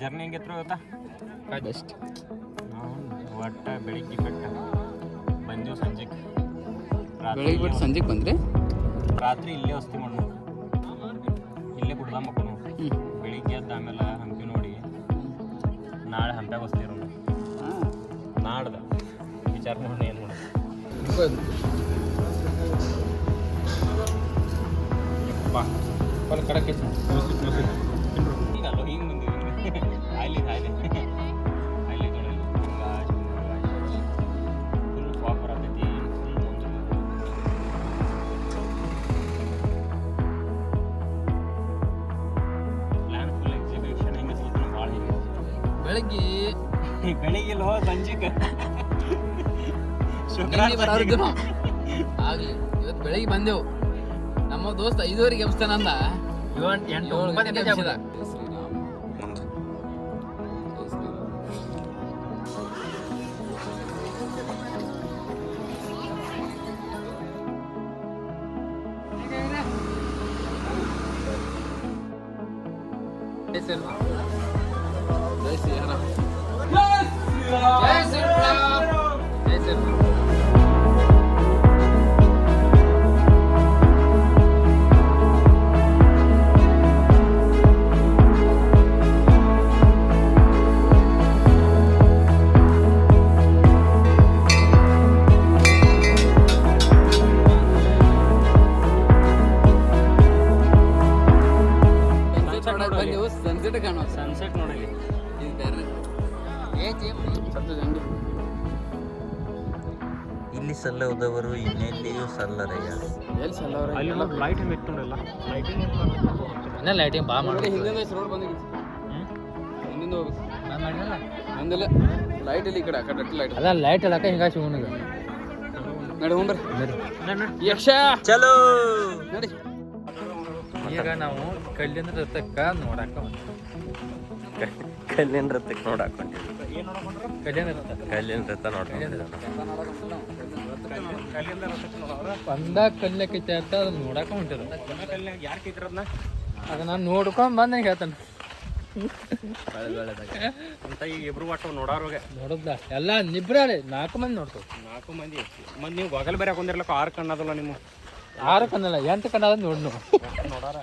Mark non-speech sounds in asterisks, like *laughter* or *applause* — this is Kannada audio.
ಜರ್ನಿ ಹೆಂಗಿತ್ತು ಗೊತ್ತಾ? ಬೆಸ್ಟ್ ಒಟ್ಟ ಬೆಳಿಗ್ಗೆ ಬೆಟ್ಟ ಬಂದೀವಿ ಸಂಜೆಗೆ. ಬೆಳಿಗ್ಗೆ ಬಿಟ್ಟು ಸಂಜೆಗೆ ಬಂದ್ರೆ? ರಾತ್ರಿ ಇಲ್ಲೇ ವಸ್ತಿ ಮಾಡೋಣ ಇಲ್ಲೇ ಗುಡ್ದ ಮಕ್ಕಳು ಬೆಳಿಗ್ಗೆ ಎದ್ದು ಆಮೇಲೆ ಹಂಪಿ ನೋಡಿ ನಾಳೆ ಹಂಪ್ಯಾಗ ವಸ್ತಿ ಇರೋಣ ನಾಡ್ದ. ವಿಚಾರ ಮಾಡೋಣ ಏನು ಮಾಡೋದು ಕಡಕ್ಕೆ ಹಿಂಗೆ ಬಂದಿವಿ ಅಲ್ಲಿ ತೊಗೊಳ್ಳಿ ಫುಲ್ ಪ್ಲ್ಯಾನ್ ಎಕ್ಸಿಬಿಷನ್ ಹೆಂಗೆ ಸ್ವಲ್ಪ ಭಾಳ ಹಿಂಗೆ ಬೆಳಗ್ಗೆ. *laughs* ಬೆಳಿಗ್ಗೆ ಲೋ ಸಂಜೆಗೆ ನಿನ್ನೆ ಬರೋದು ಆಗ್ಲಿ ಇವತ್ತು ಬೆಳಿಗ್ಗೆ ಬಂದೆವು. ನಮ್ಮ ದೋಸ್ತ ಐದುವರೆಗೆ ಎಬ್ಸ್ತಾನ ಅಂದ ಎಂಟು ಏಳು ಒಂಬತ್ತು ಗಂಟೆ Jai Sri Ram. Jai ಬಂದೆವು, ಕಾಣೋ ಕಾಣುವ. ಸನ್ಸೆಟ್ ನೋಡಲಿ ಇದು ಬೇರೆ. ಇಲ್ಲಿ ಸಲ್ಲದವರು ಇನ್ನೆಲ್ಲಿಯೂ ಸಲ್ಲರಯ್ಯ ಎಲ್ಲಿ ಸಲ್ಲ ಅಲ್ಲಿ ಲೈಟ್ ಹೆಂಗೆ ಇತ್ತು ನೋಡಲ್ಲ ಲೈಟಿಂಗ್ ಇನ್ನೇ ಲೈಟಿಂಗ್ ಬಾ ನೋಡಿ, ಹಿಂದಿಂದ ರೋಡ್ ಬಂದಿದೆ. ಹಿಂದಿಂದ ಹೋಗ್ಬೇಕು. ನಂದಿಲ್ಲ ಲೈಟ್ ಇಲ್ಲಿ ಈ ಕಡೆ ಆ ಕಡೆ ಲೈಟ್ ಅದ ಲೈಟ್ ಇಲ್ಲಕ ಹಿಂಗ ಶಿವನಿಗೆ ನಡಿ ಹೋಗ್ಬರ್ರಿ ಯಕ್ಷ! ಚಲೋ! ನಡಿ. ಈಗ ನಾವು ಕಲ್ಲಿಂದ ರಥಕ್ಕ ನೋಡಾಕ ಕಲ್ಲಿನ ರಥಕ್ಕೆ ನೋಡಾಕ ಕಲ್ಯಾಣ ರಥ. ಕಲ್ಲಿನ ರಥ ನೋಡ್ಕೊಂಡಿವಿ ಒಂದ ಕಲ್ಲಕ್ಕೈತೆ ಅಂತ ಅದನ್ನ ನೋಡಾಕ ಕೇಳ್ತಿರೋದ್ನ ಅದನ್ನ ನಾನು ನೋಡ್ಕೊಂಡ್ ಬಂದ ಹೇಳ್ತಾನೆ. ಅಂತ ಈಗ ಇಬ್ರು ಒಟ್ಟು ನೋಡೋರ್ಗೆ ನೋಡುದ ಎಲ್ಲ ನಿಬ್ರಾಳೆ. ನಾಲ್ಕು ಮಂದಿ ನೋಡ್ತಾವ. ನಾಲ್ಕು ಮಂದಿ. ಮತ್ತೆ ನೀವು ಬಗಲ್ ಬೇರೆ ಹಾಕೊಂಡಿರ್ಲಕ್ಕ ಆರು ಕಣ್ಣದಲ್ಲ ನಿಮ್ಮ ಆರು ಕಣ್ಣಲ್ಲ ಎಂಟು ಕಣ್ಣ ನೋಡ್ ನಾವು ನೋಡಾರ?